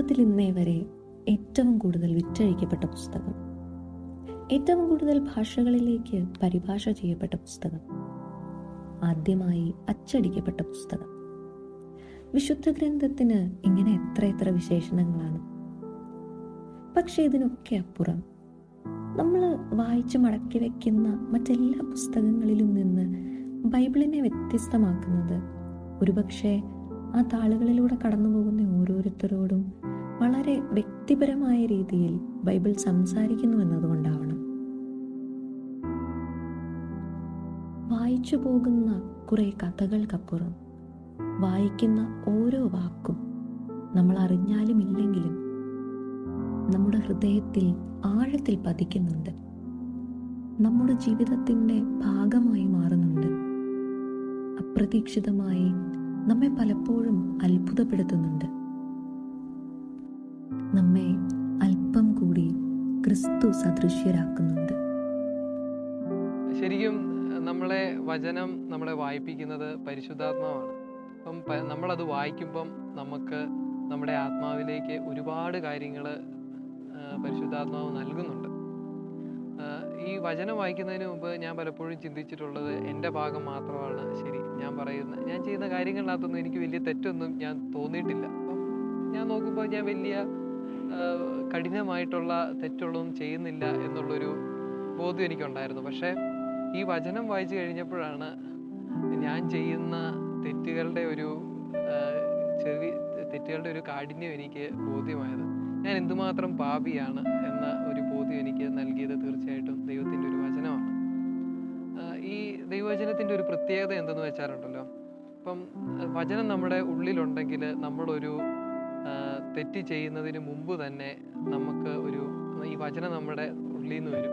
ലോകത്തിൽ ഇന്നേ വരെ ഏറ്റവും കൂടുതൽ വിറ്റഴിക്കപ്പെട്ട പുസ്തകം. ഏറ്റവും കൂടുതൽ ഭാഷകളിലേക്ക് പരിഭാഷ ചെയ്യപ്പെട്ട പുസ്തകം. ആദ്യമായി അച്ചടിക്കപ്പെട്ട പുസ്തകം. വിശുദ്ധ ഗ്രന്ഥത്തിന് ഇങ്ങനെ എത്ര എത്ര വിശേഷണങ്ങളാണ്. പക്ഷെ ഇതിനൊക്കെ അപ്പുറം നമ്മൾ വായിച്ചു മടക്കി വയ്ക്കുന്ന മറ്റെല്ലാ പുസ്തകങ്ങളിലും നിന്ന് ബൈബിളിനെ വ്യത്യസ്തമാക്കുന്നത് ഒരുപക്ഷെ ആ താളുകളിലൂടെ കടന്നു പോകുന്ന ഓരോരുത്തരോടും വളരെ വ്യക്തിപരമായ രീതിയിൽ ബൈബിൾ സംസാരിക്കുന്നു എന്നതുകൊണ്ടാവണം. വായിച്ചു പോകുന്ന കുറെ കഥകൾക്കപ്പുറം വായിക്കുന്ന ഓരോ വാക്കും നമ്മൾ അറിഞ്ഞാലും ഇല്ലെങ്കിലും നമ്മുടെ ഹൃദയത്തിൽ ആഴത്തിൽ പതിക്കുന്നുണ്ട്. നമ്മുടെ ജീവിതത്തിന്റെ ഭാഗമായി മാറുന്നുണ്ട്. അപ്രതീക്ഷിതമായി നമ്മെ പലപ്പോഴും അത്ഭുതപ്പെടുത്തുന്നുണ്ട്. നമ്മെ അല്പം കൂടി ക്രിസ്തു സദൃശ്യരാക്കുന്നുണ്ട്. ശരിക്കും നമ്മളെ വചനം നമ്മളെ വായിപ്പിക്കുന്നത് പരിശുദ്ധാത്മാവാണ്. അപ്പം നമ്മളത് വായിക്കുമ്പം നമുക്ക് നമ്മുടെ ആത്മാവിലേക്ക് ഒരുപാട് കാര്യങ്ങൾ പരിശുദ്ധാത്മാവ് നൽകുന്നുണ്ട്. ഈ വചനം വായിക്കുന്നതിന് മുമ്പ് ഞാൻ പലപ്പോഴും ചിന്തിച്ചിട്ടുള്ളത് എന്റെ ഭാഗം മാത്രമാണ് ശരി ഞാൻ പറയുന്ന ഞാൻ ചെയ്യുന്ന കാര്യങ്ങളിനകത്തൊന്നും എനിക്ക് വലിയ തെറ്റൊന്നും ഞാൻ തോന്നിയിട്ടില്ല. അപ്പം ഞാൻ നോക്കുമ്പോൾ ഞാൻ വലിയ കഠിനമായിട്ടുള്ള തെറ്റുള്ളൊന്നും ചെയ്യുന്നില്ല എന്നുള്ളൊരു ബോധ്യം എനിക്കുണ്ടായിരുന്നു. പക്ഷേ ഈ വചനം വായിച്ചു കഴിഞ്ഞപ്പോഴാണ് ഞാൻ ചെയ്യുന്ന തെറ്റുകളുടെ ഒരു ചെറിയ തെറ്റുകളുടെ ഒരു കാഠിന്യം എനിക്ക് ബോധ്യമായത്. ഞാൻ എന്തുമാത്രം പാപിയാണ് എന്ന ഒരു ബോധ്യം എനിക്ക് നൽകിയത് തീർച്ചയായിട്ടും ദൈവത്തിന്റെ ഒരു വചനമാണ്. ഈ ദൈവവചനത്തിന്റെ ഒരു പ്രത്യേകത എന്തെന്ന് വെച്ചാലുണ്ടല്ലോ അപ്പം വചനം നമ്മുടെ ഉള്ളിലുണ്ടെങ്കിൽ നമ്മളൊരു തെറ്റ് ചെയ്യുന്നതിന് മുമ്പ് തന്നെ നമുക്ക് ഒരു ഈ വചനം നമ്മുടെ ഉള്ളിൽ നിന്ന് വരും.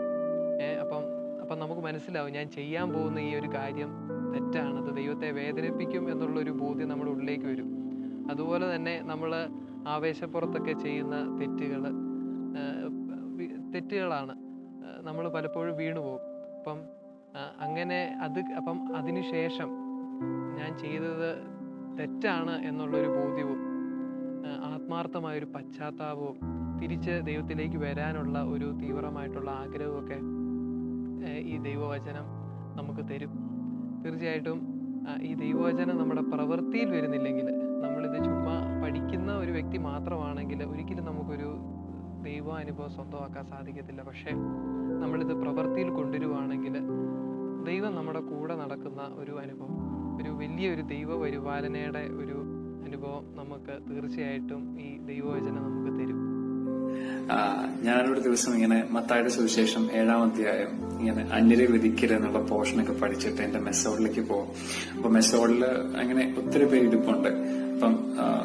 ഏ, അപ്പം അപ്പം നമുക്ക് മനസ്സിലാവും ഞാൻ ചെയ്യാൻ പോകുന്ന ഈ ഒരു കാര്യം തെറ്റാണ്. അത് ദൈവത്തെ വേദനിപ്പിക്കും എന്നുള്ളൊരു ബോധ്യം നമ്മുടെ ഉള്ളിലേക്ക് വരും. അതുപോലെ തന്നെ നമ്മൾ ആവേശപ്പുറത്തൊക്കെ ചെയ്യുന്ന തെറ്റുകൾ തെറ്റുകളാണ്. നമ്മൾ പലപ്പോഴും വീണു പോകും. അപ്പം അങ്ങനെ അത് അപ്പം അതിനുശേഷം ഞാൻ ചെയ്തത് തെറ്റാണ് എന്നുള്ളൊരു ബോധ്യവും ആ, ആത്മാർത്ഥമായൊരു പശ്ചാത്താപവും തിരിച്ച് ദൈവത്തിലേക്ക് വരാനുള്ള ഒരു തീവ്രമായിട്ടുള്ള ആഗ്രഹമൊക്കെ ഈ ദൈവവചനം നമുക്ക് തരും. തീർച്ചയായിട്ടും ഈ ദൈവവചനം നമ്മുടെ പ്രവൃത്തിയിൽ വരുന്നില്ലെങ്കിൽ നമ്മളിത് ചുമ്മാ പഠിക്കുന്ന ഒരു വ്യക്തി മാത്രമാണെങ്കിൽ ഒരിക്കലും നമുക്കൊരു ദൈവാനുഭവം സ്വന്തമാക്കാൻ സാധിക്കത്തില്ല. പക്ഷേ നമ്മളിത് പ്രവൃത്തിയിൽ കൊണ്ടുവരുവാണെങ്കിൽ ദൈവം നമ്മുടെ കൂടെ നടക്കുന്ന ഒരു അനുഭവം ഒരു വലിയൊരു ദൈവ പരിപാലനയുടെ ഒരു അനുഭവം നമുക്ക് തീർച്ചയായിട്ടും ഈ ദൈവവചനം നമുക്ക് തരും. ഞാനൊരു ദിവസം ഇങ്ങനെ മത്തായുടെ സുവിശേഷം ഏഴാം അധ്യായം ഇങ്ങനെ അന്യരെ വിധിക്കരുത് എന്നുള്ള പോർഷനൊക്കെ പഠിച്ചിട്ട് എന്റെ മെസ്സോഡിലേക്ക് പോകും. അപ്പൊ മെസ്സോഡിൽ അങ്ങനെ ഒത്തിരി പേര് ഇരിപ്പുണ്ട്. അപ്പം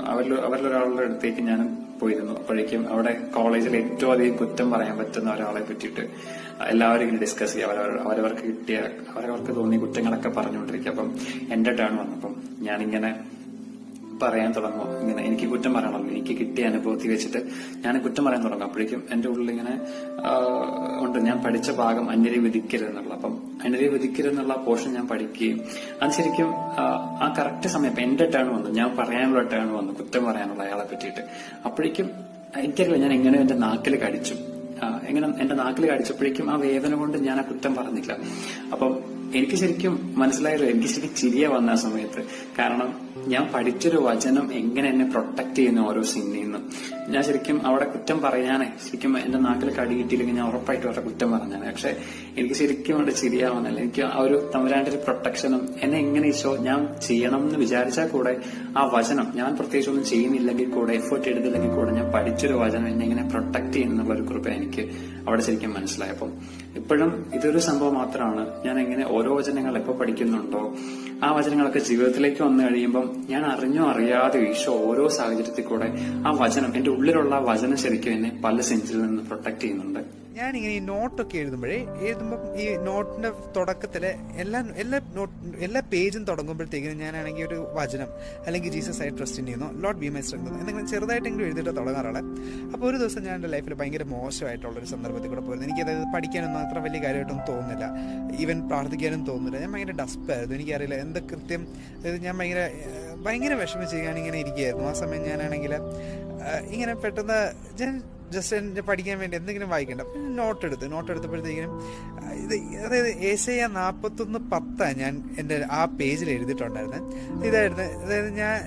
അവരിൽ അവരിലൊരാളുടെ അടുത്തേക്ക് ഞാൻ പോയിരുന്നു. അപ്പോഴേക്കും അവിടെ കോളേജിൽ ഏറ്റവും അധികം കുറ്റം പറയാൻ പറ്റുന്ന ഒരാളെ പറ്റിയിട്ട് എല്ലാവരും ഇങ്ങനെ ഡിസ്കസ് ചെയ്യുക അവരവർ അവരവർക്ക് കിട്ടിയ അവരവർക്ക് തോന്നിയ കുറ്റങ്ങളൊക്കെ പറഞ്ഞുകൊണ്ടിരിക്കുക അപ്പം എന്റെ ടേൺ വന്നപ്പം ഞാനിങ്ങനെ പറയാൻ തുടങ്ങും. ഇങ്ങനെ എനിക്ക് കുറ്റം പറയണം. എനിക്ക് കിട്ടിയ അനുഭവത്തിൽ വെച്ചിട്ട് ഞാൻ കുറ്റം പറയാൻ തുടങ്ങും. അപ്പോഴേക്കും എന്റെ ഉള്ളിൽ ഇങ്ങനെ ഉണ്ട്. ഞാൻ പഠിച്ച ഭാഗം അന്യരെ വിധിക്കരുതെന്നുള്ള. അപ്പം അന്യരെ വിധിക്കരുതെന്നുള്ള പോർഷൻ ഞാൻ പഠിക്കുകയും അത് ശരിക്കും ആ, കറക്റ്റ് സമയം എന്റെ ടേൺ വന്നു. ഞാൻ പറയാനുള്ള ടേൺ വന്നു. കുറ്റം പറയാനുള്ള അയാളെ പറ്റിയിട്ട്. അപ്പോഴേക്കും എനിക്കറിയില്ല ഞാൻ എങ്ങനെ എന്റെ നാക്കിൽ കടിച്ചു. എങ്ങനെ എന്റെ നാക്കിൽ കടിച്ചപ്പോഴേക്കും ആ വേദന കൊണ്ട് ഞാൻ ആ കുറ്റം പറഞ്ഞില്ല. അപ്പം എനിക്ക് ശരിക്കും മനസ്സിലായല്ലോ എനിക്ക് ശരിക്കും ചിരിയ വന്ന ആ സമയത്ത്. കാരണം ഞാൻ പഠിച്ചൊരു വചനം എങ്ങനെ എന്നെ പ്രൊട്ടക്ട് ചെയ്യുന്ന ഓരോ സിന്നിൽ നിന്നും. ഞാൻ ശരിക്കും അവിടെ കുറ്റം പറയാനേ ശരിക്കും എന്റെ നാക്കിൽ കടി കിട്ടിയില്ലെങ്കിൽ ഞാൻ ഉറപ്പായിട്ട് അവരുടെ കുറ്റം പറഞ്ഞാണ്. പക്ഷെ എനിക്ക് ശരിക്കും അവിടെ ചിരിയാവുന്നില്ല എനിക്ക് ആ ഒരു തമ്പുരാന്റെ ഒരു പ്രൊട്ടക്ഷനും എന്നെ എങ്ങനെ ഈശോ ഞാൻ ചെയ്യണം എന്ന് വിചാരിച്ചാൽ കൂടെ ആ വചനം ഞാൻ പ്രത്യേകിച്ച് ഒന്നും ചെയ്യുന്നില്ലെങ്കിൽ കൂടെ എഫേർട്ട് എടുത്തില്ലെങ്കിൽ കൂടെ ഞാൻ പഠിച്ചൊരു വചനം എന്നെ എങ്ങനെ പ്രൊട്ടക്ട് ചെയ്യുന്നുള്ള ഒരു കൃപ എനിക്ക് അവിടെ ശരിക്കും മനസ്സിലായപ്പോൾ ഇപ്പോഴും ഇതൊരു സംഭവം മാത്രമാണ്. ഞാൻ എങ്ങനെ ഓരോ വചനങ്ങൾ എപ്പോൾ പഠിക്കുന്നുണ്ടോ ആ വചനങ്ങളൊക്കെ ജീവിതത്തിലേക്ക് വന്നു കഴിയുമ്പം ഞാൻ അറിഞ്ഞോ അറിയാതെ ഈശോ ഓരോ സാഹചര്യത്തിൽ കൂടെ ആ വചനം എന്റെ ഉള്ളിലുള്ള വചനം ശരിക്കും എന്നെ പല സെഞ്ചിൽ നിന്ന് പ്രൊട്ടക്ട് ചെയ്യുന്നുണ്ട്. ഞാനിങ്ങനെ ഈ നോട്ടൊക്കെ എഴുതുമ്പോഴേ എഴുതുമ്പോൾ ഈ നോട്ടിന്റെ തുടക്കത്തിൽ എല്ലാ എല്ലാ നോട്ട് എല്ലാ പേജും തുടങ്ങുമ്പോഴത്തേക്കും ഞാനാണെങ്കിൽ ഒരു വചനം അല്ലെങ്കിൽ ജീസസ് ആയി ട്രസ്റ്റ് ചെയ്യുന്നു ലോട്ട് ബി മൈ സ്ട്രെങ്ത് എന്തെങ്കിലും ചെറുതായിട്ടെങ്കിലും എഴുതിയിട്ട് തുടങ്ങാറാണ് അപ്പോൾ ഒരു ദിവസം ഞാൻ എന്റെ ലൈഫിൽ ഭയങ്കര മോശമായിട്ടുള്ളൊരു സന്ദർഭത്തിൽ കൂടെ പോയിരുന്നു. എനിക്കത് പഠിക്കാനൊന്നും അത്ര വലിയ കാര്യമായിട്ടൊന്നും തോന്നുന്നില്ല. ഈവൻ പ്രാർത്ഥിക്കാനും തോന്നുന്നില്ല. ഞാൻ ഭയങ്കര ഡസ്പായിരുന്നു എനിക്കറിയില്ല എന്ത് കൃത്യം അതായത് ഞാൻ ഭയങ്കര ഭയങ്കര വിഷമിച്ച് ഞാൻ ഇങ്ങനെ ഇരിക്കുകയായിരുന്നു. ആ സമയം ഞാനാണെങ്കിൽ ഇങ്ങനെ പെട്ടെന്ന് ഞാൻ ജസ്റ്റ് എന്റെ പഠിക്കാൻ വേണ്ടി എന്തെങ്കിലും വായിക്കണ്ട. നോട്ട് എടുത്ത് നോട്ട് എടുത്തപ്പോഴത്തേക്കിനും ഇത് അതായത് ഏഷ്യ നാൽപ്പത്തൊന്ന് പത്താണ് ഞാൻ എന്റെ ആ പേജിൽ എഴുതിയിട്ടുണ്ടായിരുന്നത് ഇതായിരുന്നു അതായത് ഞാൻ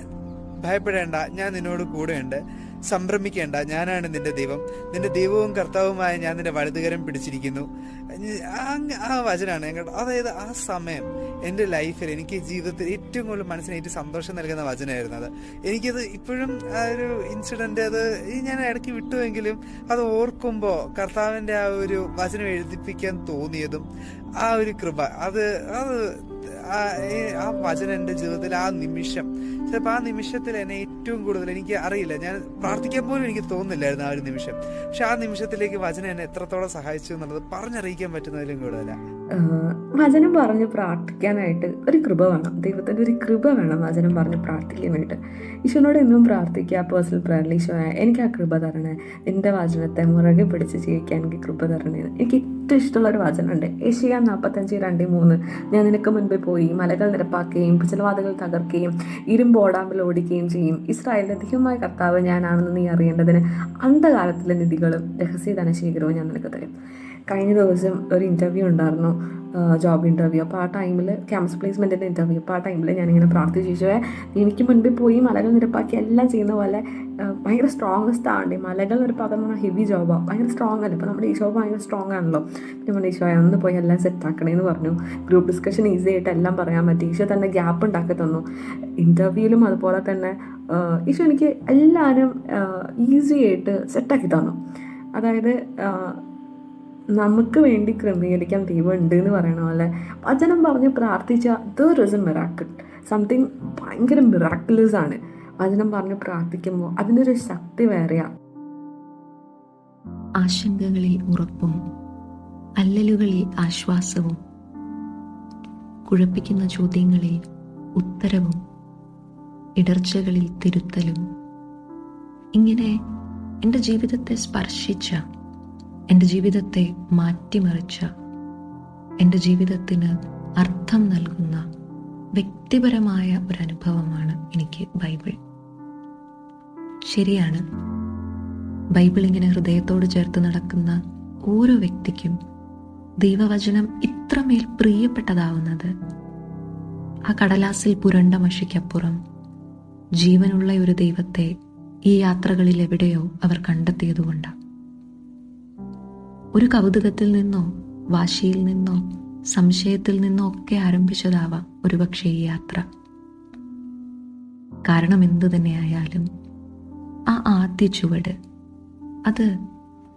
ഭയപ്പെടേണ്ട ഞാൻ നിന്നോട് കൂടെയുണ്ട്. സംഭ്രമിക്കേണ്ട ഞാനാണ് നിന്റെ ദൈവം. നിന്റെ ദൈവവും കർത്താവുമായ ഞാൻ നിന്റെ വലുതുകരം പിടിച്ചിരിക്കുന്നു. ആ വചനാണ് ഞങ്ങളുടെ അതായത് ആ സമയം എന്റെ ലൈഫിൽ എനിക്ക് ജീവിതത്തിൽ ഏറ്റവും കൂടുതൽ മനസ്സിന് ഏറ്റവും സന്തോഷം നൽകുന്ന വചനമായിരുന്നു അത്. എനിക്കത് ഇപ്പോഴും ആ ഒരു ഇൻസിഡന്റ് അത് ഞാൻ ഇടയ്ക്ക് വിട്ടുവെങ്കിലും അത് ഓർക്കുമ്പോൾ കർത്താവിന്റെ ആ ഒരു വചനം എഴുതിപ്പിക്കാൻ തോന്നിയതും ആ ഒരു കൃപ. അത് അത് ആ വചനം എന്റെ ജീവിതത്തിൽ ആ നിമിഷം ചിലപ്പോൾ ആ നിമിഷത്തിൽ എന്നെ ഏറ്റവും കൂടുതൽ എനിക്ക് അറിയില്ല. ഞാൻ പ്രാർത്ഥിക്കാൻ പോലും എനിക്ക് തോന്നുന്നില്ലായിരുന്നു ആ ഒരു നിമിഷം. പക്ഷെ ആ നിമിഷത്തിലേക്ക് വചനം എന്നെ എത്രത്തോളം സഹായിച്ചു എന്നുള്ളത് പറഞ്ഞറിയിക്കാൻ പറ്റുന്നതിലും കൂടുതലാണ് വചനം പറഞ്ഞ് പ്രാർത്ഥിക്കാനായിട്ട് ഒരു കൃപ വേണം. ദൈവത്തിന്റെ ഒരു കൃപ വേണം വചനം പറഞ്ഞ് പ്രാർത്ഥിക്കാനായിട്ട് ഈശോനോട് എന്നും പ്രാർത്ഥിക്കുക പേഴ്സണൽ പ്രയറിൽ ഈശോയെ എനിക്ക് ആ കൃപ തരണേ. നിന്റെ വചനത്തെ മുറകെ പിടിച്ച് ജീവിക്കാൻ എനിക്ക് കൃപ തരണേ. എനിക്ക് ഏറ്റവും ഇഷ്ടമുള്ള ഒരു വചനമുണ്ട്. ഏഷ്യ നാൽപ്പത്തഞ്ച് രണ്ട് മൂന്ന്. ഞാൻ നിനക്ക് മുൻപേ പോയി മലകൾ നിരപ്പാക്കുകയും പിച്ചലവാതകൾ തകർക്കുകയും ഇരുമ്പ് ഓടാമ്പിൽ ഓടിക്കുകയും ചെയ്യും. ഇസ്രായേലിന്റെ അധികമായ കർത്താവ് ഞാനാണെന്ന് നീ അറിയേണ്ടതിന് അന്ധകാലത്തിലെ നിധികളും രഹസ്യ ധനശേഖരവും ഞാൻ നിനക്ക് തരും. കഴിഞ്ഞ ദിവസം ഒരു ഇന്റർവ്യൂ ഉണ്ടായിരുന്നു ജോബ് ഇന്റർവ്യൂ അപ്പോൾ ആ ടൈമിൽ ക്യാമ്പസ് പ്ലേസ്മെന്റിന്റെ ഇന്റർവ്യൂ അപ്പോൾ ആ ടൈമിൽ ഞാനിങ്ങനെ പ്രാർത്ഥിച്ചു ചോദിച്ചേ എനിക്ക് മുൻപിൽ പോയി മലകൾ നിരപ്പാക്കി എല്ലാം ചെയ്യുന്ന പോലെ ഭയങ്കര സ്ട്രോങ്സ്റ്റ് ആവണ്ടേ? മലകൾ നിരപ്പാക്കുന്ന എന്ന് പറഞ്ഞാൽ ഹെവി ജോബാണ് ഭയങ്കര സ്ട്രോങ് ആണ് ഇപ്പോൾ നമ്മുടെ ഈ ജോബ് ഭയങ്കര സ്ട്രോങ് ആണല്ലോ. നമ്മുടെ ഈശോയെ ഒന്ന് പോയി എല്ലാം സെറ്റ് ആക്കണേന്ന് പറഞ്ഞു. ഗ്രൂപ്പ് ഡിസ്കഷൻ ഈസി ആയിട്ട് എല്ലാം പറയാൻ പറ്റി. ഈശോ തന്നെ ഗ്യാപ്പ് ഉണ്ടാക്കി തന്നു. ഇന്റർവ്യൂവിലും അതുപോലെ തന്നെ ഈശോ എനിക്ക് എല്ലാവരും ഈസി ആയിട്ട് സെറ്റാക്കി തന്നു. അതായത് നമുക്ക് വേണ്ടി ക്രമീകരിക്കാൻ ദൈവം ഉണ്ട് എന്ന് പറയണ പോലെ. വചനം പറഞ്ഞ് പ്രാർത്ഥിച്ച ദർ ഇസ് മിറാക്കിൾ സംതിങ് ഭയങ്കര മിറാക്കിൾസ് ആണ്. വചനം പറഞ്ഞ് പ്രാർത്ഥിക്കുമ്പോൾ അതിനൊരു ശക്തി വേറെയാ. ആശങ്കകളിൽ ഉറപ്പും അല്ലലുകളിൽ ആശ്വാസവും കുഴപ്പിക്കുന്ന ചോദ്യങ്ങളിൽ ഉത്തരവും ഇടർച്ചകളിൽ തിരുത്തലും. ഇങ്ങനെ എന്റെ ജീവിതത്തെ സ്പർശിച്ച എന്റെ ജീവിതത്തെ മാറ്റിമറിച്ച എന്റെ ജീവിതത്തിന് അർത്ഥം നൽകുന്ന വ്യക്തിപരമായ ഒരു അനുഭവമാണ് എനിക്ക് ബൈബിൾ. ശരിയാണ്. ബൈബിൾ ഇങ്ങനെ ഹൃദയത്തോട് ചേർത്ത് നടക്കുന്ന ഓരോ വ്യക്തിക്കും ദൈവവചനം ഇത്രമേൽ പ്രിയപ്പെട്ടതാവുന്നത്. ആ കടലാസിൽ പുരണ്ട മഷിക്കപ്പുറം ജീവനുള്ള ഒരു ദൈവത്തെ ഈ യാത്രകളിൽ എവിടെയോ അവർ കണ്ടെത്തിയതുകൊണ്ടാണ്. ഒരു കൗതുകത്തിൽ നിന്നോ വാശിയിൽ നിന്നോ സംശയത്തിൽ നിന്നോ ഒക്കെ ആരംഭിച്ചതാവാം ഒരുപക്ഷെ ഈ യാത്ര. കാരണം എന്തു തന്നെയായാലും ആ ആദ്യ ചുവട് അത്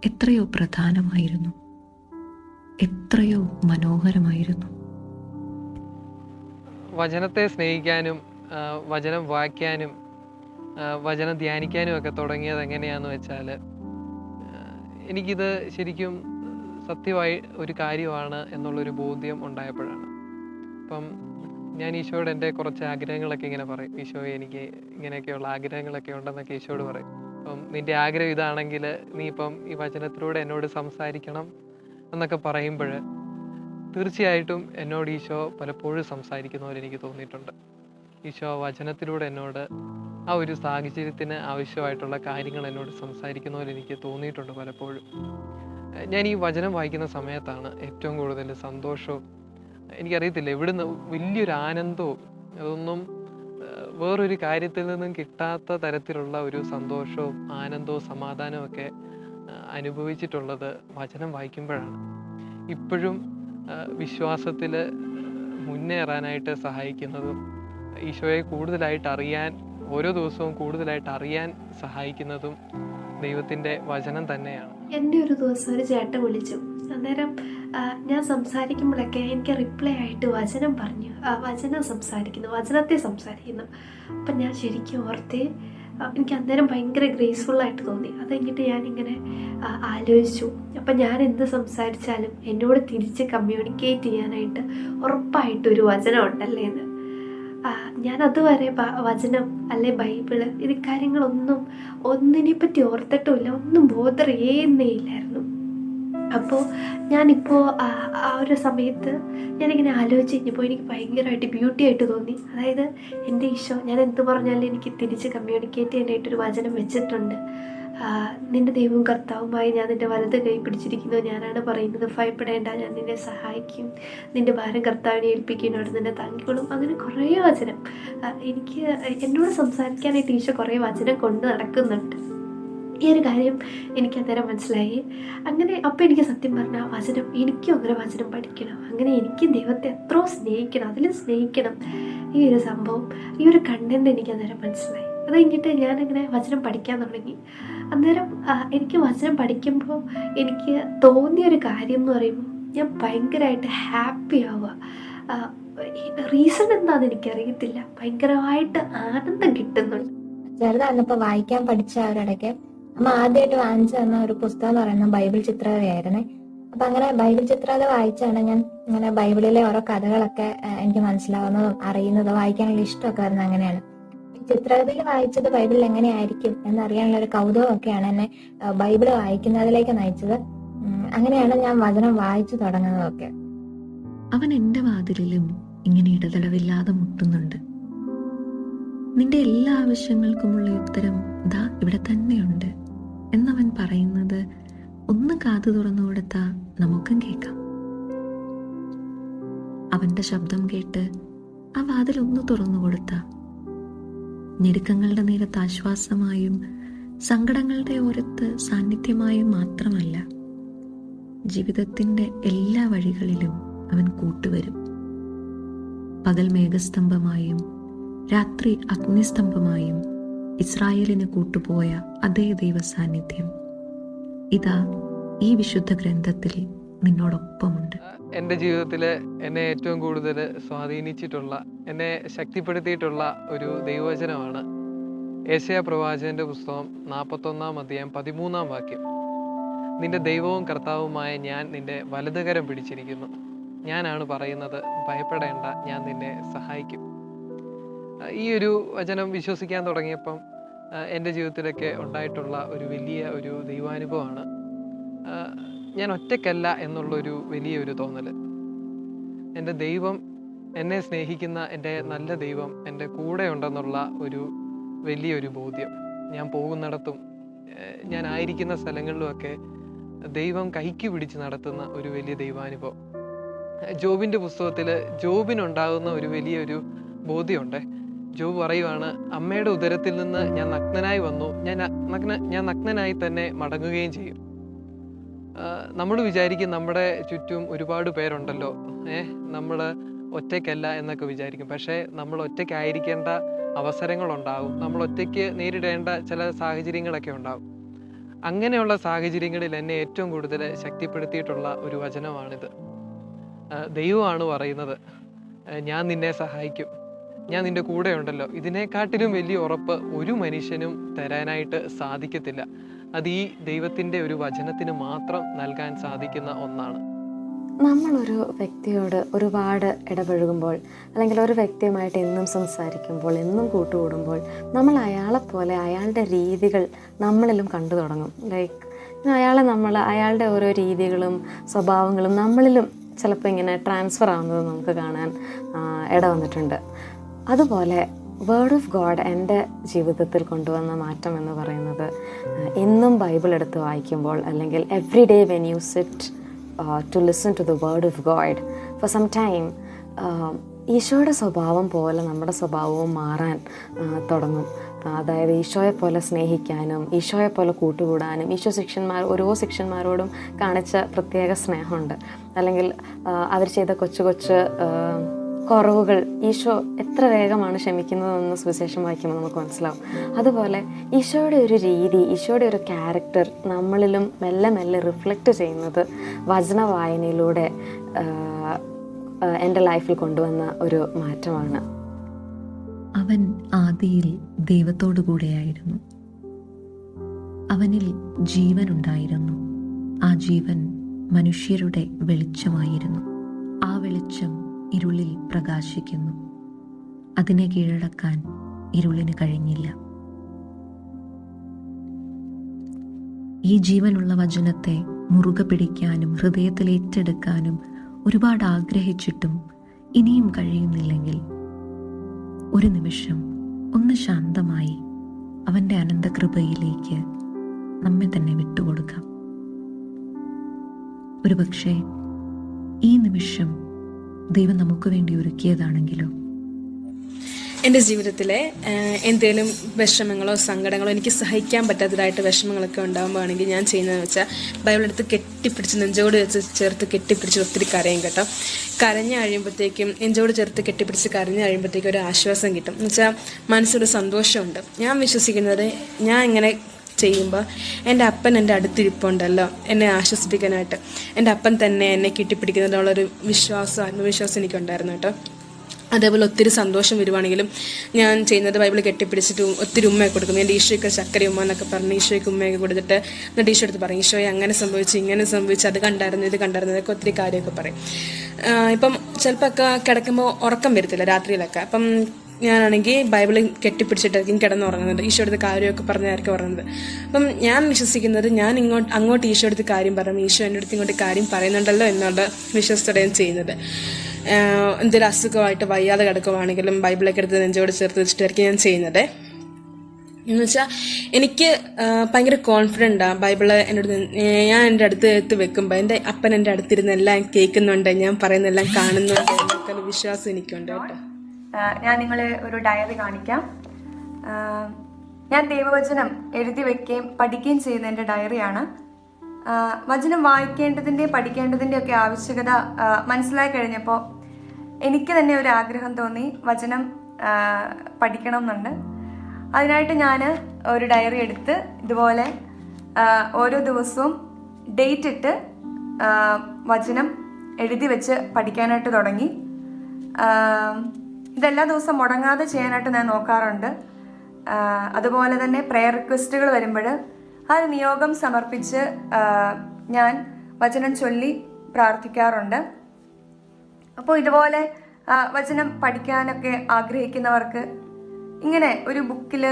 എത്രയോ പ്രധാനമായിരുന്നു. എത്രയോ മനോഹരമായിരുന്നു. വചനത്തെ സ്നേഹിക്കാനും വചനം വായിക്കാനും വചനം ധ്യാനിക്കാനും ഒക്കെ തുടങ്ങിയത് എങ്ങനെയാന്ന് വെച്ചാൽ എനിക്കിത് ശരിക്കും സത്യമായി ഒരു കാര്യമാണ് എന്നുള്ളൊരു ബോധ്യം ഉണ്ടായപ്പോഴാണ്. അപ്പം ഞാൻ ഈശോയോട് എന്റെ കുറച്ച് ആഗ്രഹങ്ങളൊക്കെ ഇങ്ങനെ പറയും. ഈശോ എനിക്ക് ഇങ്ങനെയൊക്കെയുള്ള ആഗ്രഹങ്ങളൊക്കെ ഉണ്ടെന്നൊക്കെ ഈശോയോട് പറയും. അപ്പം നിന്റെ ആഗ്രഹം ഇതാണെങ്കിൽ നീ ഇപ്പം ഈ വചനത്തിലൂടെ എന്നോട് സംസാരിക്കണം എന്നൊക്കെ പറയുമ്പോൾ തീർച്ചയായിട്ടും എന്നോട് ഈശോ പലപ്പോഴും സംസാരിക്കുന്ന പോലെ എനിക്ക് തോന്നിയിട്ടുണ്ട്. ഈശോ വചനത്തിലൂടെ എന്നോട് ആ ഒരു സാഹചര്യത്തിന് ആവശ്യമായിട്ടുള്ള കാര്യങ്ങൾ എന്നോട് സംസാരിക്കുന്ന പോലെ എനിക്ക് തോന്നിയിട്ടുണ്ട് പലപ്പോഴും. ഞാൻ ഈ വചനം വായിക്കുന്ന സമയത്താണ് ഏറ്റവും കൂടുതൽ സന്തോഷവും എനിക്കറിയത്തില്ല ഇവിടുന്ന് വലിയൊരു ആനന്ദവും അതൊന്നും വേറൊരു കാര്യത്തിൽ നിന്നും കിട്ടാത്ത തരത്തിലുള്ള ഒരു സന്തോഷവും ആനന്ദവും സമാധാനവും ഒക്കെ അനുഭവിച്ചിട്ടുള്ളത് വചനം വായിക്കുമ്പോഴാണ്. ഇപ്പോഴും വിശ്വാസത്തിൽ മുന്നേറാനായിട്ട് സഹായിക്കുന്നതും ഈശോയെ കൂടുതലായിട്ട് അറിയാൻ ഓരോ ദിവസവും കൂടുതലായിട്ട് അറിയാൻ സഹായിക്കുന്നതും ദൈവത്തിന്റെ വചനം തന്നെയാണ്. എന്റെ ഒരു ദിവസം ഒരു ചേട്ട വിളിച്ചു. അന്നേരം ഞാൻ സംസാരിക്കുമ്പോഴൊക്കെ എനിക്ക് റിപ്ലൈ ആയിട്ട് വചനം പറഞ്ഞു. വചനം സംസാരിക്കുന്നു വചനത്തെ സംസാരിക്കുന്നു. അപ്പം ഞാൻ ശരിക്കും ഓർത്തേ എനിക്ക് അന്നേരം ഭയങ്കര ഗ്രേസ്ഫുൾ ആയിട്ട് തോന്നി. അത് കഴിഞ്ഞിട്ട് ഞാനിങ്ങനെ ആലോചിച്ചു. അപ്പം ഞാൻ എന്ത് സംസാരിച്ചാലും എന്നോട് തിരിച്ച് കമ്മ്യൂണിക്കേറ്റ് ചെയ്യാനായിട്ട് ഉറപ്പായിട്ടും ഒരു വചനം ഉണ്ടല്ലേ എന്ന് ഞാൻ അതുവരെ വചനം അല്ലെ ബൈബിൾ ഇത് കാര്യങ്ങളൊന്നും ഒന്നിനെ പറ്റി ഓർത്തിട്ടുമില്ല ഒന്നും ബോധർ ചെയ്യുന്നേ ഇല്ലായിരുന്നു. അപ്പോൾ ഞാനിപ്പോൾ ആ ഒരു സമയത്ത് ഞാനിങ്ങനെ ആലോചിച്ച് കഴിഞ്ഞപ്പോൾ എനിക്ക് ഭയങ്കരമായിട്ട് ബ്യൂട്ടി ആയിട്ട് തോന്നി. അതായത് എന്റെ ഈശോ ഞാൻ എന്ത് പറഞ്ഞാലും എനിക്ക് തിരിച്ച് കമ്മ്യൂണിക്കേറ്റ് ചെയ്യാനായിട്ടൊരു വചനം വെച്ചിട്ടുണ്ട്. നിന്റെ ദൈവവും കർത്താവുമായി ഞാൻ നിന്റെ വലത് കൈ പിടിച്ചിരിക്കുന്നു. ഞാനാണ് പറയുന്നത് ഭയപ്പെടേണ്ട. ഞാൻ നിന്നെ സഹായിക്കും. നിന്റെ ഭാരം കർത്താവിനെ ഏൽപ്പിക്കുന്നോട് നിന്നെ താങ്ങിക്കൊള്ളും. അങ്ങനെ കുറേ വചനം. എനിക്ക് എന്നോട് സംസാരിക്കാനായിട്ട് ഈശോ കുറേ വചനം കൊണ്ട് നടക്കുന്നുണ്ട്. ഈ ഒരു കാര്യം എനിക്ക് അന്നേരം മനസ്സിലായി. അങ്ങനെ അപ്പം എനിക്ക് സത്യം പറഞ്ഞാൽ വചനം എനിക്കും അങ്ങനെ വചനം പഠിക്കണം. അങ്ങനെ എനിക്ക് ദൈവത്തെ എത്രയോ സ്നേഹിക്കണം. അതിലും സ്നേഹിക്കണം. ഈ ഒരു സംഭവം ഈ ഒരു കണ്ടന്റ് എനിക്ക് അന്നേരം മനസ്സിലായി. അത് കഴിഞ്ഞിട്ട് ഞാനിങ്ങനെ വചനം പഠിക്കാൻ തുടങ്ങി. അന്നേരം എനിക്ക് വചനം പഠിക്കുമ്പോൾ എനിക്ക് തോന്നിയ ഒരു കാര്യം എന്ന് പറയുമ്പോൾ ഞാൻ ഭയങ്കരമായിട്ട് ഹാപ്പി ആവുക. റീസൺ എന്താന്ന് എനിക്കറിയത്തില്ല. ഭയങ്കരമായിട്ട് ആനന്ദം കിട്ടുന്നുണ്ട്. ചെറുതായിരുന്നപ്പോ വായിക്കാൻ പഠിച്ച അവരിടയ്ക്ക് നമ്മൾ ആദ്യമായിട്ട് വാങ്ങിച്ചു തന്ന ഒരു പുസ്തകം എന്ന് പറയുന്നത് ബൈബിൾ ചിത്രകഥയായിരുന്നേ അപ്പൊ അങ്ങനെ ബൈബിൾ ചിത്രകഥ വായിച്ചാണ് ഞാൻ ഇങ്ങനെ ബൈബിളിലെ ഓരോ കഥകളൊക്കെ എനിക്ക് മനസ്സിലാവുന്നതും അറിയുന്നതും വായിക്കാനുള്ള ഇഷ്ടമൊക്കെ വരുന്നത് അങ്ങനെയാണ്. ചിത്രകഥയിൽ വായിച്ചത് ബൈബിളിൽ എങ്ങനെയായിരിക്കും എന്നറിയാനുള്ള ഒരു കൗതുകമൊക്കെയാണ് എന്നെ ബൈബിൾ വായിക്കുന്നതിലേക്ക് നയിച്ചത്. അങ്ങനെയാണ് ഞാൻ വചനം വായിച്ചു തുടങ്ങുന്നതൊക്കെ. അവൻ എന്റെ വാതിലിലും ഇങ്ങനെ ഇടതടവില്ലാതെ മുട്ടുന്നുണ്ട്. നിന്റെ എല്ലാ ആവശ്യങ്ങൾക്കുമുള്ള ഉത്തരം ദാ ഇവിടെ തന്നെയുണ്ട് എന്നവൻ പറയുന്നത് ഒന്ന് കാതു തുറന്നു കൊടുത്താ നമുക്കും കേൾക്കാം. അവന്റെ ശബ്ദം കേട്ട് ആ വാതിൽ ഒന്ന് തുറന്നു കൊടുത്ത ഞെരുക്കങ്ങളുടെ നേരത്ത് ആശ്വാസമായും സങ്കടങ്ങളുടെ ഓരത്ത് സാന്നിധ്യമായും മാത്രമല്ല ജീവിതത്തിന്റെ എല്ലാ വഴികളിലും അവൻ കൂട്ടുവരും. പകൽ മേഘസ്തംഭമായും രാത്രി അഗ്നിസ്തംഭമായും ഇസ്രായേലിന് കൂട്ടുപോയ അതേ ദൈവസാന്നിധ്യം. ഇതാ ഈ വിശുദ്ധ ഗ്രന്ഥത്തിൽ നിന്നോടൊപ്പമുണ്ട്. എന്റെ ജീവിതത്തിൽ എന്നെ ഏറ്റവും കൂടുതൽ സ്വാധീനിച്ചിട്ടുള്ള എന്നെ ശക്തിപ്പെടുത്തിയിട്ടുള്ള ഒരു ദൈവവചനമാണ് ഏഷ്യ പ്രവാചകന്റെ പുസ്തകം നാൽപ്പത്തൊന്നാം അധ്യായം പതിമൂന്നാം വാക്യം. നിന്റെ ദൈവവും കർത്താവുമായ ഞാൻ നിന്റെ വലതുകരം പിടിച്ചിരിക്കുന്നു. ഞാനാണ് പറയുന്നത് ഭയപ്പെടേണ്ട ഞാൻ നിന്നെ സഹായിക്കും. ഈ ഒരു വചനം വിശ്വസിക്കാൻ തുടങ്ങിയപ്പം എന്റെ ജീവിതത്തിലൊക്കെ ഉണ്ടായിട്ടുള്ള ഒരു വലിയ ഒരു ദൈവാനുഭവമാണ്. ഞാൻ ഒറ്റയ്ക്കല്ല എന്നുള്ളൊരു വലിയൊരു തോന്നൽ എന്റെ ദൈവം എന്നെ സ്നേഹിക്കുന്ന എന്റെ നല്ല ദൈവം എന്റെ കൂടെ ഉണ്ടെന്നുള്ള ഒരു വലിയൊരു ബോധ്യം. ഞാൻ പോകുന്നിടത്തും ഞാൻ ആയിരിക്കുന്ന സ്ഥലങ്ങളിലുമൊക്കെ ദൈവം കൈക്ക് പിടിച്ച് നടത്തുന്ന ഒരു വലിയ ദൈവാനുഭവം. ജോബിന്റെ പുസ്തകത്തിൽ ജോബിനുണ്ടാകുന്ന ഒരു വലിയൊരു ബോധ്യമുണ്ട്. ജോബ് പറയുവാണ് അമ്മയുടെ ഉദരത്തിൽ നിന്ന് ഞാൻ നഗ്നനായി വന്നു. ഞാൻ നഗ്ന ഞാൻ നഗ്നനായി തന്നെ മടങ്ങുകയും ചെയ്യും. നമ്മൾ വിചാരിക്കും നമ്മുടെ ചുറ്റും ഒരുപാട് പേരുണ്ടല്ലോ. ഏഹ് നമ്മൾ ഒറ്റയ്ക്കല്ല എന്നൊക്കെ വിചാരിക്കും. പക്ഷേ നമ്മൾ ഒറ്റയ്ക്കായിരിക്കേണ്ട അവസരങ്ങളുണ്ടാവും. നമ്മൾ ഒറ്റയ്ക്ക് നേരിടേണ്ട ചില സാഹചര്യങ്ങളൊക്കെ ഉണ്ടാവും. അങ്ങനെയുള്ള സാഹചര്യങ്ങളിൽ എന്നെ ഏറ്റവും കൂടുതൽ ശക്തിപ്പെടുത്തിയിട്ടുള്ള ഒരു വചനമാണിത്. ദൈവമാണ് പറയുന്നത് ഞാൻ നിന്നെ സഹായിക്കും. ഞാൻ നിന്റെ കൂടെ ഉണ്ടല്ലോ ഇതിനെക്കാട്ടിലും വലിയ ഉറപ്പ് ഒരു മനുഷ്യനും തരാനായിട്ട് സാധിക്കത്തില്ല. അത് ഈ ദൈവത്തിന്റെ ഒരു വചനത്തിന് മാത്രം നൽകാൻ സാധിക്കുന്ന ഒന്നാണ്. നമ്മൾ ഒരു വ്യക്തിയോട് ഒരുപാട് ഇടപഴകുമ്പോൾ അല്ലെങ്കിൽ ഒരു വ്യക്തിയുമായിട്ട് എന്നും സംസാരിക്കുമ്പോൾ എന്നും കൂട്ടുകൂടുമ്പോൾ നമ്മൾ അയാളെപ്പോലെ അയാളുടെ രീതികൾ നമ്മളിലും കണ്ടു തുടങ്ങും. ലൈക്ക് അയാളെ നമ്മൾ അയാളുടെ ഓരോ രീതികളും സ്വഭാവങ്ങളും നമ്മളിലും ചിലപ്പോൾ ഇങ്ങനെ ട്രാൻസ്ഫർ ആവുന്നത് നമുക്ക് കാണാൻ ഇട വന്നിട്ടുണ്ട് അതുപോലെ വേർഡ് ഓഫ് ഗോഡ് എന്റെ ജീവിതത്തിൽ കൊണ്ടുവന്ന മാറ്റം എന്ന് പറയുന്നത് എന്നും ബൈബിൾ എടുത്ത് വായിക്കുമ്പോൾ അല്ലെങ്കിൽ every day when you sit to listen to the word of God for some time ഈശോയുടെ സ്വഭാവം പോലെ നമ്മുടെ സ്വഭാവവും മാറാൻ തുടങ്ങും. അതായത് ഈശോയെ പോലെ സ്നേഹിക്കാനും ഈശോയെ പോലെ കൂട്ടുകൂടാനും ഈശോ ശിക്ഷന്മാർ ഓരോ ശിക്ഷന്മാരോടും കാണിച്ച പ്രത്യേക സ്നേഹമുണ്ട്. അല്ലെങ്കിൽ അവർ ചെയ്ത കൊച്ചു കൊച്ചു കുറവുകൾ ഈശോ എത്ര വേഗമാണ് ക്ഷമിക്കുന്നതെന്ന് സുവിശേഷം വായിക്കുമ്പോൾ നമുക്ക് മനസ്സിലാവും. അതുപോലെ ഈശോയുടെ ഒരു രീതി ഈശോയുടെ ഒരു ക്യാരക്ടർ നമ്മളിലും മെല്ലെ മെല്ലെ റിഫ്ലക്റ്റ് ചെയ്യുന്നത് വചന വായനയിലൂടെ എന്റെ ലൈഫിൽ കൊണ്ടുവന്ന ഒരു മാറ്റമാണ്. അവൻ ആദിയിൽ ദൈവത്തോടു കൂടെയായിരുന്നു. അവനിൽ ജീവൻ ഉണ്ടായിരുന്നു ആ ജീവൻ മനുഷ്യരുടെ വെളിച്ചമായിരുന്നു. ആ വെളിച്ചം ഇരുളിൽ പ്രകാശിക്കുന്നു. അതിനെ കീഴടക്കാൻ ഇരുളിന് കഴിഞ്ഞില്ല. ഈ ജീവനുള്ള വചനത്തെ മുറുകെ പിടിക്കാനും ഹൃദയത്തിൽ ഏറ്റെടുക്കാനും ഒരുപാട് ആഗ്രഹിച്ചിട്ടും ഇനിയും കഴിയുന്നില്ലെങ്കിൽ ഒരു നിമിഷം ഒന്ന് ശാന്തമായി അവന്റെ അനന്തകൃപയിലേക്ക് നമ്മെ തന്നെ വിട്ടുകൊടുക്കാം. ഒരുപക്ഷെ ഈ നിമിഷം ദൈവം നമുക്ക് വേണ്ടി ഒരുക്കിയതാണെങ്കിലോ? എന്റെ ജീവിതത്തിലെ എന്തെങ്കിലും വിഷമങ്ങളോ സങ്കടങ്ങളോ എനിക്ക് സഹിക്കാൻ പറ്റാത്തതായിട്ട് വിഷമങ്ങളൊക്കെ ഉണ്ടാകുമ്പോഴാണെങ്കിൽ ഞാൻ ചെയ്യുന്നതെന്ന് വെച്ചാൽ ബൈബിളെടുത്ത് കെട്ടിപ്പിടിച്ച് നെഞ്ചോട് വെച്ച് ചേർത്ത് കെട്ടിപ്പിടിച്ച് ഒത്തിരി കരയും കേട്ടോ. കരഞ്ഞു കഴിയുമ്പോഴത്തേക്കും നെഞ്ചോട് ചേർത്ത് കെട്ടിപ്പിടിച്ച് കരഞ്ഞു കഴിയുമ്പോഴത്തേക്കും ഒരു ആശ്വാസം കിട്ടും. എന്ന് വെച്ചാൽ മനസ്സൊരു സന്തോഷമുണ്ട്. ഞാൻ വിശ്വസിക്കുന്നത് ഞാൻ ഇങ്ങനെ ചെയ്യുമ്പോൾ എന്റെ അപ്പൻ എന്റെ അടുത്തിരിപ്പുണ്ടല്ലോ എന്നെ ആശ്വസിപ്പിക്കാനായിട്ട്. എന്റെ അപ്പൻ തന്നെ എന്നെ കെട്ടിപ്പിടിക്കുന്നതിനുള്ളൊരു വിശ്വാസം ആത്മവിശ്വാസം എനിക്കുണ്ടായിരുന്നു കേട്ടോ. അതേപോലെ ഒത്തിരി സന്തോഷം വരുവാണെങ്കിലും ഞാൻ ചെയ്യുന്നത് ബൈബിൾ കെട്ടിപ്പിടിച്ചിട്ട് ഒത്തിരി ഉമ്മയൊക്കെ കൊടുക്കും എന്റെ ഈശോയ്ക്ക് ചക്കര ഉമ്മ എന്നൊക്കെ പറഞ്ഞ് ഈശോയ്ക്ക് ഉമ്മയൊക്കെ കൊടുത്തിട്ട് എന്നിട്ട് ഈശോ എടുത്ത് പറയും ഈശോയെ അങ്ങനെ സംഭവിച്ചു ഇങ്ങനെ സംഭവിച്ചു അത് കണ്ടായിരുന്നു ഇത് കണ്ടായിരുന്നു ഇതൊക്കെ ഒത്തിരി കാര്യമൊക്കെ പറയും. ഇപ്പം ചിലപ്പോൾ ഒക്കെ കിടക്കുമ്പോൾ ഉറക്കം വരത്തില്ല രാത്രിയിലൊക്കെ. അപ്പം ഞാനാണെങ്കിൽ ബൈബിൾ കെട്ടിപ്പിടിച്ചിട്ടായിരിക്കും കിടന്നുറങ്ങുന്നത്. ഈശോ എടുത്ത് കാര്യമൊക്കെ പറഞ്ഞായിരിക്കും ഉറങ്ങുന്നത്. അപ്പം ഞാൻ വിശ്വസിക്കുന്നത് ഞാൻ ഇങ്ങോട്ട് അങ്ങോട്ട് ഈശോ എടുത്ത് കാര്യം പറയും ഈശോ എന്റെ അടുത്ത് ഇങ്ങോട്ട് കാര്യം പറയുന്നുണ്ടല്ലോ എന്നുള്ള വിശ്വസ്തോടെ ഞാൻ ചെയ്യുന്നത് എന്തൊരു അസുഖമായിട്ട് വയ്യാതെ കിടക്കുവാണെങ്കിലും ബൈബിളൊക്കെ എടുത്ത് നെഞ്ചോട് ചേർത്ത് വെച്ചിട്ടായിരിക്കും ഞാൻ ചെയ്യുന്നത്. എന്ന് വെച്ചാൽ എനിക്ക് ഭയങ്കര കോൺഫിഡന്റാണ് ബൈബിൾ എന്റെ ഞാൻ എന്റെ അടുത്ത് എടുത്ത് വെക്കുമ്പോൾ എന്റെ അപ്പൻ എന്റെ അടുത്തിരുന്നെല്ലാം കേൾക്കുന്നുണ്ട് ഞാൻ പറയുന്നെല്ലാം കാണുന്നുണ്ട് എന്നൊക്കെ വിശ്വാസം എനിക്കുണ്ട് കേട്ടോ. ഞാൻ നിങ്ങളെ ഒരു ഡയറി കാണിക്കാം. ഞാൻ ദൈവവചനം എഴുതി വെക്കുകയും പഠിക്കുകയും ചെയ്യുന്ന എന്റെ ഡയറിയാണ് വചനം വായിക്കേണ്ടതിന്റെ പഠിക്കേണ്ടതിന്റെ ഒക്കെ ആവശ്യകത മനസ്സിലായി കഴിഞ്ഞപ്പോൾ എനിക്ക് തന്നെ ഒരു ആഗ്രഹം തോന്നി വചനം പഠിക്കണം എന്നുണ്ട്. അതിനായിട്ട് ഞാൻ ഒരു ഡയറി എടുത്ത് ഇതുപോലെ ഓരോ ദിവസവും ഡേറ്റ് ഇട്ട് വചനം എഴുതി വെച്ച് പഠിക്കാനായിട്ട് തുടങ്ങി. ഇതെല്ലാ ദിവസം മുടങ്ങാതെ ചെയ്യാനായിട്ട് ഞാൻ നോക്കാറുണ്ട്. അതുപോലെ തന്നെ പ്രെയർ റിക്വസ്റ്റുകൾ വരുമ്പോൾ ആ നിയോഗം സമർപ്പിച്ച് ഞാൻ വചനം ചൊല്ലി പ്രാർത്ഥിക്കാറുണ്ട്. അപ്പോൾ ഇതുപോലെ വചനം പഠിക്കാനൊക്കെ ആഗ്രഹിക്കുന്നവർക്ക് ഇങ്ങനെ ഒരു ബുക്കിൽ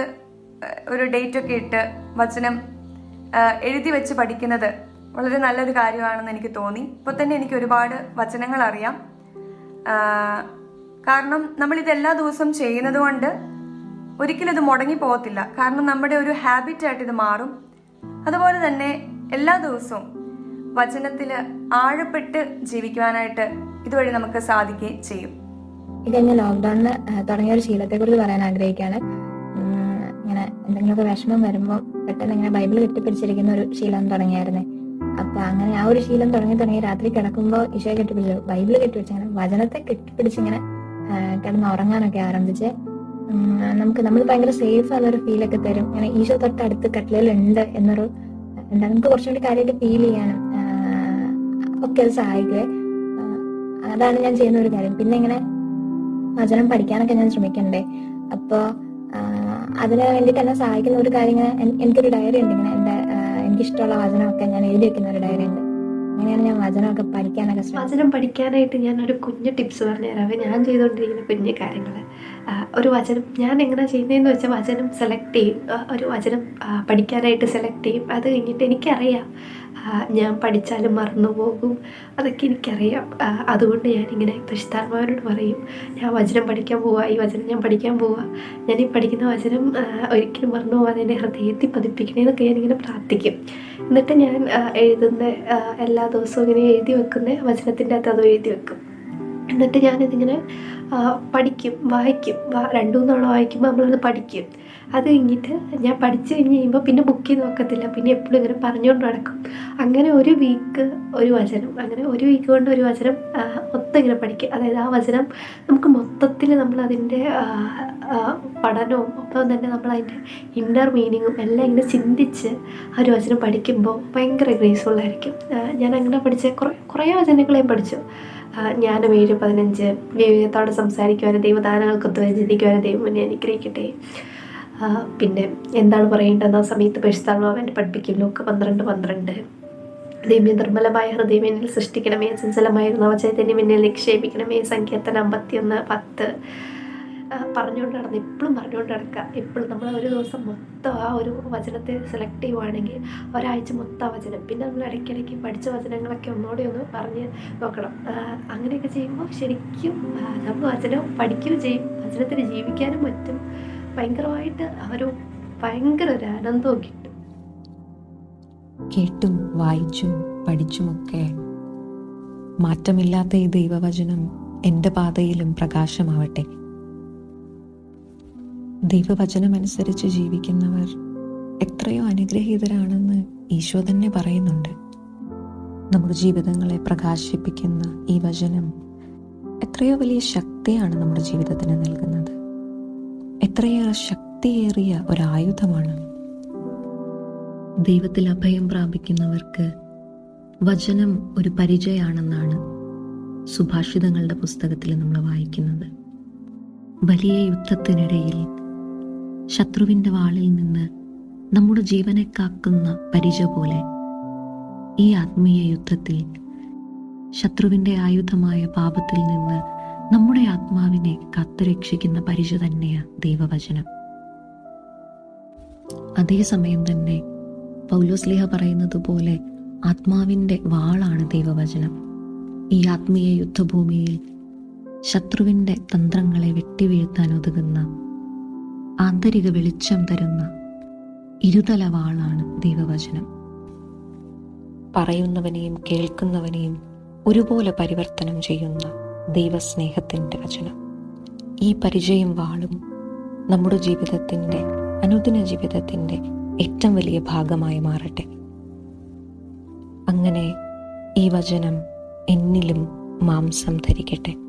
ഒരു ഡേറ്റൊക്കെ ഇട്ട് വചനം എഴുതി വെച്ച് പഠിക്കുന്നത് വളരെ നല്ലൊരു കാര്യമാണെന്ന് എനിക്ക് തോന്നി. ഇപ്പോൾ തന്നെ എനിക്ക് ഒരുപാട് വചനങ്ങൾ അറിയാം. കാരണം നമ്മൾ ഇത് എല്ലാ ദിവസവും ചെയ്യുന്നത് കൊണ്ട് ഒരിക്കലും ഇത് മുടങ്ങി പോകത്തില്ല. കാരണം നമ്മുടെ ഒരു ഹാബിറ്റായിട്ട് ഇത് മാറും. അതുപോലെ തന്നെ എല്ലാ ദിവസവും വചനത്തിൽ ആഴപ്പെട്ട് ജീവിക്കുവാനായിട്ട് ഇതുവഴി നമുക്ക് സാധിക്കുകയും ചെയ്യും. ഇത് കഴിഞ്ഞ ലോക്ക്ഡൌണിൽ തുടങ്ങിയ ഒരു ശീലത്തെ കുറിച്ച് പറയാൻ ആഗ്രഹിക്കുകയാണ് ഇങ്ങനെ എന്തെങ്കിലുമൊക്കെ വിഷമം വരുമ്പോൾ പെട്ടെന്ന് ഇങ്ങനെ ബൈബിൾ കെട്ടിപ്പിടിച്ചിരിക്കുന്ന ഒരു ശീലം തുടങ്ങിയായിരുന്നേ. അപ്പൊ അങ്ങനെ ആ ഒരു ശീലം തുടങ്ങി തുടങ്ങി രാത്രി കിടക്കുമ്പോൾ ഈശോയെ കെട്ടിപ്പിടിച്ചു. ബൈബിൾ കെട്ടിപ്പിടിച്ച് അങ്ങനെ വചനത്തെ കെട്ടിപ്പിടിച്ച് ഇങ്ങനെ കിടന്ന് ഉറങ്ങാനൊക്കെ ആരംഭിച്ച്. നമുക്ക് നമ്മൾ ഭയങ്കര സേഫ് ആണെന്നൊരു ഫീലൊക്കെ തരും. ഇങ്ങനെ ഈശോ തൊട്ടടുത്ത് കട്ടിലുണ്ട് എന്നൊരു എന്താ നമുക്ക് കുറച്ചുകൂടി കാര്യമായിട്ട് ഫീൽ ചെയ്യാനും ഒക്കെ അത് സഹായിക്കുക അതാണ് ഞാൻ ചെയ്യുന്ന ഒരു കാര്യം. പിന്നെ ഇങ്ങനെ വചനം പഠിക്കാനൊക്കെ ഞാൻ ശ്രമിക്കണ്ടേ. അപ്പോ അതിന് വേണ്ടിയിട്ട് എന്നെ സഹായിക്കുന്ന ഒരു കാര്യം ഇങ്ങനെ എനിക്കൊരു ഡയറി ഉണ്ട് ഇങ്ങനെ എന്റെ എനിക്കിഷ്ടമുള്ള വചനമൊക്കെ ഞാൻ എഴുതി വെക്കുന്ന ഒരു ഡയറി ഉണ്ട്. അങ്ങനെയാണ് ഞാൻ വചനമൊക്കെ പഠിക്കാനൊക്കെ വചനം പഠിക്കാനായിട്ട് ഞാൻ ഒരു കുഞ്ഞു ടിപ്സ് പറഞ്ഞുതരാം. ഞാൻ ചെയ്തുകൊണ്ടിരിക്കുന്ന കുഞ്ഞു കാര്യങ്ങൾ. ഒരു വചനം ഞാൻ എങ്ങനെ ചെയ്യുന്നതെന്ന് വെച്ചാൽ വചനം സെലക്ട് ചെയ്യും. ഒരു വചനം പഠിക്കാനായിട്ട് സെലക്ട് ചെയ്യും. അത് കഴിഞ്ഞിട്ട് എനിക്കറിയാം. ഞാൻ പഠിച്ചാലും മറന്നുപോകും അതൊക്കെ എനിക്കറിയാം. അതുകൊണ്ട് ഞാനിങ്ങനെ പരിശുദ്ധാത്മാവിനോട് പറയും ഞാൻ വചനം പഠിക്കാൻ പോവാ ഈ വചനം ഞാൻ പഠിക്കാൻ പോവാ. ഞാൻ ഈ പഠിക്കുന്ന വചനം ഒരിക്കലും മറന്നു പോകാതെ എന്റെ ഹൃദയത്തിൽ പതിപ്പിക്കണേ എന്നൊക്കെ ഞാനിങ്ങനെ പ്രാർത്ഥിക്കും. എന്നിട്ട് ഞാൻ എഴുതുന്ന എല്ലാ ദിവസവും ഇങ്ങനെ എഴുതി വെക്കുന്ന വചനത്തിന്റെ അകത്ത് അതും എഴുതി വെക്കും. എന്നിട്ട് ഞാനിതിങ്ങനെ പഠിക്കും വായിക്കും. രണ്ടു മൂന്നാൾ വായിക്കുമ്പോൾ നമ്മളത് പഠിക്കും. അത് കഴിഞ്ഞിട്ട് ഞാൻ പഠിച്ചു കഴിഞ്ഞ് കഴിയുമ്പോൾ പിന്നെ ബുക്ക് നോക്കത്തില്ല. പിന്നെ എപ്പോഴും ഇങ്ങനെ പറഞ്ഞുകൊണ്ട് നടക്കും. അങ്ങനെ ഒരു വീക്ക് ഒരു വചനം അങ്ങനെ ഒരു വീക്ക് കൊണ്ട് ഒരു വചനം മൊത്തം ഇങ്ങനെ പഠിക്കും. അതായത് ആ വചനം നമുക്ക് മൊത്തത്തിൽ നമ്മൾ അതിന്റെ പഠനവും ഒപ്പം തന്നെ നമ്മൾ അതിന്റെ ഇന്നർ മീനിങ്ങും എല്ലാം ഇങ്ങനെ ചിന്തിച്ച് ആ ഒരു വചനം പഠിക്കുമ്പോൾ ഭയങ്കര ഗ്രേസ്ഫുള്ളായിരിക്കും ഞാൻ അങ്ങനെ പഠിച്ച കുറേ കുറേ വചനങ്ങളെയും പഠിച്ചു. ജ്ഞാനം ഏഴ് പതിനഞ്ച് വിവേകത്തോടെ സംസാരിക്കുവാനും ദൈവദാനങ്ങൾക്കൊത്ത് ചിന്തിക്കുവാനും ദൈവം മുന്നേ അനുഗ്രഹിക്കട്ടെ. പിന്നെ എന്താണ് പറയേണ്ടത്? ആ സമയത്ത് പരിശുദ്ധാത്മാവന്റെ പഠിപ്പിക്കും ലോക്ക് പന്ത്രണ്ട് പന്ത്രണ്ട്. ദൈവം നിർമ്മലമായ ഹൃദയം എന്നിൽ സൃഷ്ടിക്കണമേ. ചഞ്ചലമായിരുന്ന അവചൈതന്യം എന്നിൽ നിക്ഷേപിക്കണമേ. സങ്കീർത്തനം അമ്പത്തിയൊന്ന് പത്ത്. പറഞ്ഞുകൊണ്ട് നടന്ന് എപ്പോഴും പറഞ്ഞുകൊണ്ട് നടക്കുക. എപ്പോഴും നമ്മൾ ഒരു ദിവസം മൊത്തം ആ ഒരു വചനത്തെ സെലക്ട് ചെയ്യുവാണെങ്കിൽ ഒരാഴ്ച മൊത്തം ആ വചനം. പിന്നെ നമ്മൾ ഇടയ്ക്കിടയ്ക്ക് പഠിച്ച വചനങ്ങളൊക്കെ ഒന്നുകൂടി ഒന്ന് പറഞ്ഞ് നോക്കണം. അങ്ങനെയൊക്കെ ചെയ്യുമ്പോൾ ശരിക്കും നമ്മൾ വചനം പഠിക്കുകയും ചെയ്യും. വചനത്തിന് ജീവിക്കാനും പറ്റും. ഭയങ്കരമായിട്ട് ഒരു ഭയങ്കര ഒരു ആനന്ദവും കിട്ടും. കേട്ടും വായിച്ചും പഠിച്ചുമൊക്കെ മാറ്റമില്ലാത്ത ഈ ദൈവവചനം എന്റെ പാതയിലും പ്രകാശമാവട്ടെ. ദൈവവചനമനുസരിച്ച് ജീവിക്കുന്നവർ എത്രയോ അനുഗ്രഹീതരാണെന്ന് ഈശോ തന്നെ പറയുന്നുണ്ട്. നമ്മുടെ ജീവിതങ്ങളെ പ്രകാശിപ്പിക്കുന്ന ഈ വചനം എത്രയോ വലിയ ശക്തിയാണ് നമ്മുടെ ജീവിതത്തിന് നൽകുന്നത്. എത്രയേറെ ശക്തിയേറിയ ഒരായുധമാണ്. ദൈവത്തിൽ അഭയം പ്രാപിക്കുന്നവർക്ക് വചനം ഒരു പരിചയമാണെന്നാണ് സുഭാഷിതങ്ങളുടെ പുസ്തകത്തിൽ നമ്മൾ വായിക്കുന്നത്. വലിയ യുദ്ധത്തിനിടയിൽ ശത്രുവിന്റെ വാളിൽ നിന്ന് നമ്മുടെ ജീവനെ കാക്കുന്ന പരിച പോലെ ഈ ആത്മീയ യുദ്ധത്തിൽ ശത്രുവിന്റെ ആയുധമായ പാപത്തിൽ നിന്ന് നമ്മുടെ ആത്മാവിനെ കാത്തുരക്ഷിക്കുന്ന പരിച തന്നെയാണ് ദൈവവചനം. അതേസമയം തന്നെ പൗലോസ്ലിഹ പറയുന്നത് പോലെ ആത്മാവിന്റെ വാളാണ് ദൈവവചനം. ഈ ആത്മീയ യുദ്ധഭൂമിയിൽ ശത്രുവിന്റെ തന്ത്രങ്ങളെ വെട്ടിവീഴ്ത്താൻ ഒതുങ്ങുന്ന ആന്തരിക വെളിച്ചം തരുന്ന ഇരുതല വാളാണ് ദൈവവചനം. പറയുന്നവനെയും കേൾക്കുന്നവനെയും ഒരുപോലെ പരിവർത്തനം ചെയ്യുന്ന ദൈവസ്നേഹത്തിന്റെ വചനം. ഈ പരിചയം വാളും നമ്മുടെ ജീവിതത്തിന്റെ അനുദിന ജീവിതത്തിന്റെ ഏറ്റവും വലിയ ഭാഗമായി മാറട്ടെ. അങ്ങനെ ഈ വചനം എന്നിലും മാംസം ധരിക്കട്ടെ.